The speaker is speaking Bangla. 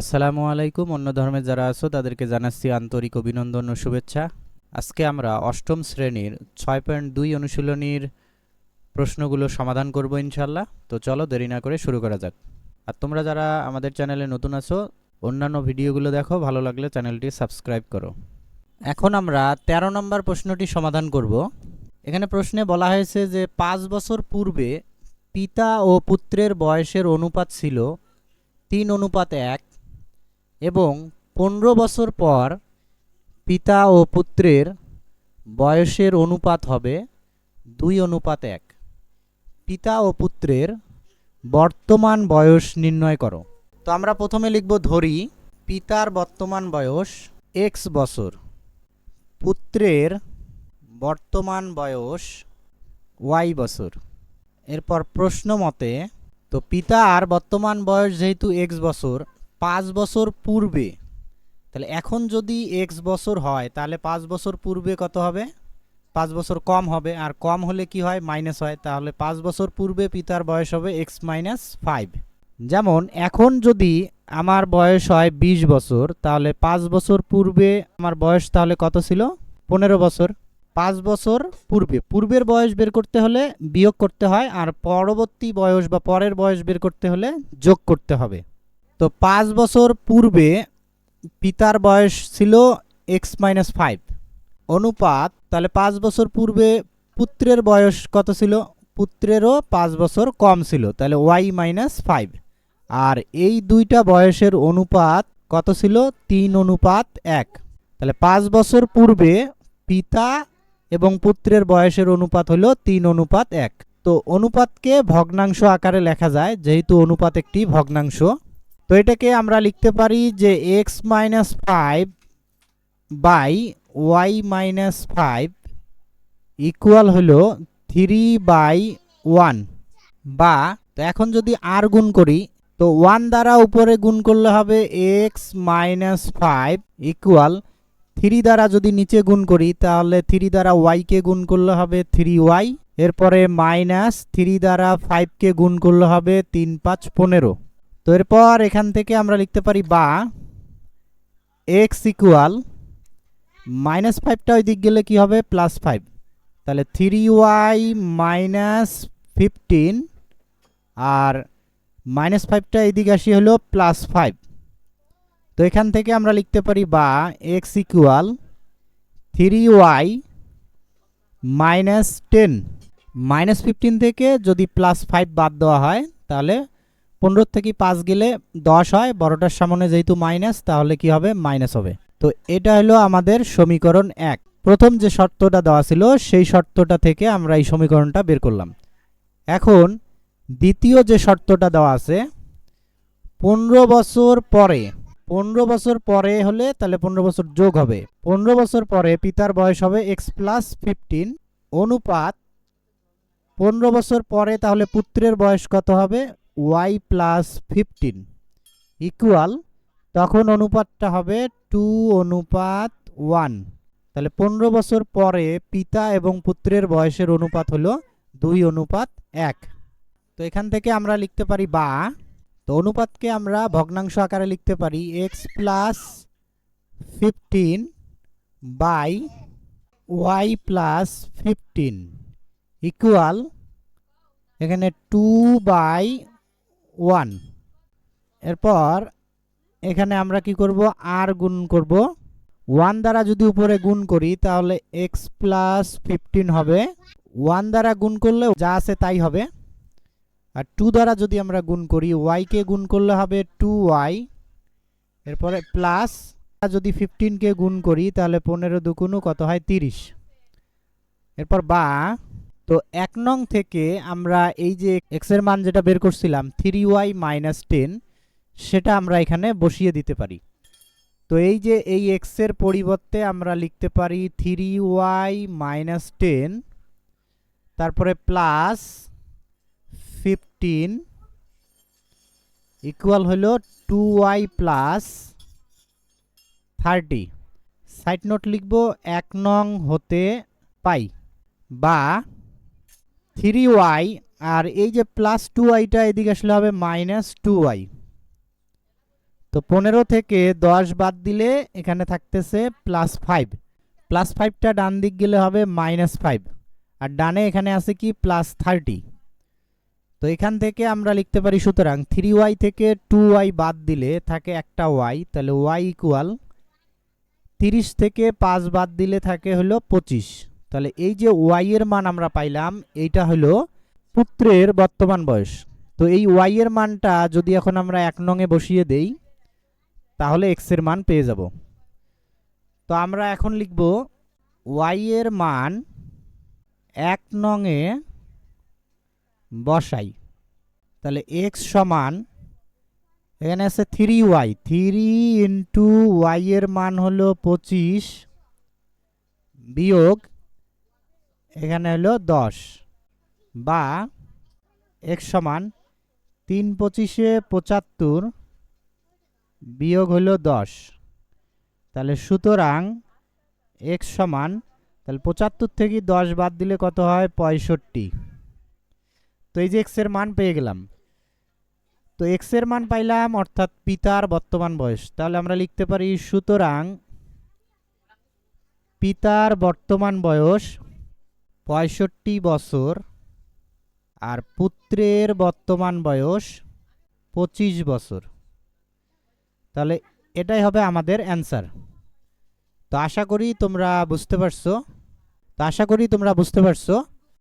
আসসালামু আলাইকুম। অন্য ধর্মের যারা আছো, তাদেরকে জানাচ্ছি আন্তরিক অভিনন্দন ও শুভেচ্ছা। আজকে আমরা অষ্টম শ্রেণির ছয় পয়েন্ট দুই অনুশীলনীর প্রশ্নগুলো সমাধান করব ইনশাল্লাহ তো চলো দেরি না করে শুরু করা যাক। আর তোমরা যারা আমাদের চ্যানেলে নতুন আছো, অন্যান্য ভিডিওগুলো দেখো, ভালো লাগলে চ্যানেলটি সাবস্ক্রাইব করো। এখন আমরা ১৩ নম্বর প্রশ্নটি সমাধান করব। এখানে প্রশ্নে বলা হয়েছে যে, পাঁচ বছর পূর্বে পিতা ও পুত্রের বয়সের অনুপাত ছিল তিন অনুপাত এক এবং পনেরো বছর পর পিতা ও পুত্রের বয়সের অনুপাত হবে দুই অনুপাত এক। পিতা ও পুত্রের বর্তমান বয়স নির্ণয় করো। তো আমরা প্রথমে লিখব ধরি, পিতার বর্তমান বয়স এক্স বছর। পুত্রের বর্তমান বয়স ওয়াই বছর। এরপর প্রশ্ন মতে, তো পিতার বর্তমান বয়স যেহেতু এক্স বছর পাঁচ বছর পূর্বে, তাহলে এখন যদি এক্স বছর হয়, তাহলে পাঁচ বছর পূর্বে কত হবে? পাঁচ বছর কম হবে, আর কম হলে কি হয়? মাইনাস হয়। তাহলে পাঁচ বছর পূর্বে পিতার বয়স হবে এক্স মাইনাস ফাইভ যেমন, এখন যদি আমার বয়স হয় বিশ বছর, তাহলে পাঁচ বছর পূর্বে আমার বয়স তাহলে কত ছিল? পনেরো বছর। পাঁচ বছর পূর্বে। পূর্বের বয়স বের করতে হলে বিয়োগ করতে হয়, আর পরবর্তী বয়স বা পরের বয়স বের করতে হলে যোগ করতে হবে। তো পাঁচ বছর পূর্বে পিতার বয়স ছিল এক্স মাইনাস ফাইভ অনুপাত, তাহলে পাঁচ বছর পূর্বে পুত্রের বয়স কত ছিল? পুত্রেরও পাঁচ বছর কম ছিল, তাহলে ওয়াই মাইনাস ফাইভ আর এই দুইটা বয়সের অনুপাত কত ছিল? তিন অনুপাত এক। তাহলে পাঁচ বছর পূর্বে পিতা এবং পুত্রের বয়সের অনুপাত হলো তিন অনুপাত এক। তো অনুপাতকে ভগ্নাংশ আকারে লেখা যায়, যেহেতু অনুপাত একটি ভগ্নাংশ। তো এটাকে আমরা লিখতে পারি যে X minus five by Y minus five equal হলো থ্রি বাই ওয়ান বা, তো এখন যদি আর গুণ করি, তো ওয়ান দ্বারা উপরে গুণ করলে হবে x minus five equal three দ্বারা যদি নিচে গুণ করি, তাহলে থ্রি দ্বারা ওয়াইকে গুণ করলে হবে থ্রি ওয়াই এরপরে মাইনাস থ্রি দ্বারা ফাইভকে গুণ করলে হবে তিন পাঁচ পনেরো। তো এরপর এখান থেকে আমরা লিখতে পারি বা এক্স ইকুয়াল মাইনাস ফাইভটা ওই দিক গেলে কি হবে? প্লাস ফাইভ তাহলে থ্রি ওয়াই মাইনাস ফিফটিন আর মাইনাস ফাইভটা এদিকে আসি হলো প্লাস ফাইভ তো এখান থেকে আমরা লিখতে পারি বা x equal three y minus ten minus fifteen থেকে যদি প্লাস ফাইভ বাদ দেওয়া হয়, তাহলে পনেরো থেকে পাঁচ গেলে দশ হয়, বড়টার সামনে যেহেতু মাইনাস তাহলে কি হবে? মাইনাস হবে। তো এটা হলো আমাদের সমীকরণ এক। প্রথম যে শর্তটা দেওয়া ছিল, সেই শর্তটা থেকে আমরা এই সমীকরণটা বের করলাম। এখন দ্বিতীয় যে শর্তটা দেওয়া আছে, পনেরো বছর পরে, পনেরো বছর পরে হলে তাহলে পনেরো বছর যোগ হবে। পনেরো বছর পরে পিতার বয়স হবে এক্স প্লাস ফিফটিন অনুপাত পনেরো বছর পরে তাহলে পুত্রের বয়স কত হবে? ওয়াই প্লাস ফিফটিন ইকুয়াল তখন অনুপাতটা হবে টু অনুপাত ওয়ান তাহলে পনেরো বছর পরে পিতা এবং পুত্রের বয়সের অনুপাত হলো দুই অনুপাত এক। তো এখান থেকে আমরা লিখতে পারি বা। তো অনুপাতকে আমরা ভগ্নাংশ আকারে লিখতে পারি x plus fifteen by y plus fifteen equal এখানে টু বাই ওয়ান এরপর এখানে আমরা কি করব? আর গুণ করব। ওয়ান দ্বারা যদি উপরে গুণ করি, তাহলে এক্স প্লাস ফিফটিন হবে। ওয়ান দ্বারা গুণ করলে যা আছে তাই হবে। আর টু দ্বারা যদি আমরা গুণ করি ওয়াইকে গুণ করলে হবে টু ওয়াই এরপরে প্লাস যদি ফিফটিনকে গুণ করি, তাহলে পনেরো দুগুণ কত হয় তিরিশ। এরপর বা তো এক নং থেকে আমরা এই যে এক্সের মান যেটা বের করছিলাম থ্রি ওয়াই মাইনাস টেন সেটা আমরা এখানে বসিয়ে দিতে পারি। তো এই যে এই এক্সের পরিবর্তে আমরা লিখতে পারি থ্রি ওয়াই মাইনাস টেন তারপরে প্লাস ফিফটিন ইকুয়াল হলো two y plus thirty side note লিখব, এক নং হতে পাই বা থ্রি ওয়াই আর এই যে প্লাস টু ওয়াইটা এদিকে আসলে হবে মাইনাস টু ওয়াই তো পনেরো থেকে দশ বাদ দিলে এখানে থাকতেছে প্লাস ফাইভ প্লাস ফাইভটা ডান দিক গেলে হবে মাইনাস ফাইভ আর ডানে এখানে আছে কি প্লাস থার্টি তো এখান থেকে আমরা লিখতে পারি সুতরাং থ্রি ওয়াই থেকে টু ওয়াই বাদ দিলে থাকে একটা ওয়াই তাহলে ওয়াই ইকুয়াল তিরিশ থেকে পাঁচ বাদ দিলে থাকে হলো পঁচিশ। তাহলে এই যে ওয়াই এর মান আমরা পাইলাম, এইটা হলো পুত্রের বর্তমান বয়স। তো এই ওয়াই এর মানটা যদি এখন আমরা এক নঙে বসিয়ে দেই, তাহলে এক্সের মান পেয়ে যাব। তো আমরা এখন লিখব ওয়াই এর মান এক নঙে বসাই। তাহলে এক্স সমান, এখানে আছে three y three into y এর মান হলো পঁচিশ বিয়োগ এখানে হলো দশ বা এক্স সমান তিন পঁচিশে পঁচাত্তর বিয়োগ হলো দশ। তাহলে সুতরাং এক্স সমান, তাহলে পঁচাত্তর থেকে দশ বাদ দিলে কত হয়? পঁয়ষট্টি। তো এই যে এক্সের মান পেয়ে গেলাম। তো এক্সের মান পাইলাম, অর্থাৎ পিতার বর্তমান বয়স। তাহলে আমরা লিখতে পারি সুতরাং পিতার বর্তমান বয়স পঁয়ষট্টি বছর আর পুত্রের বর্তমান বয়স পঁচিশ বছর। তাহলে এটাই হবে আমাদের অ্যান্সার। তো আশা করি তোমরা বুঝতে পারছ। তো আশা করি তোমরা বুঝতে পারছ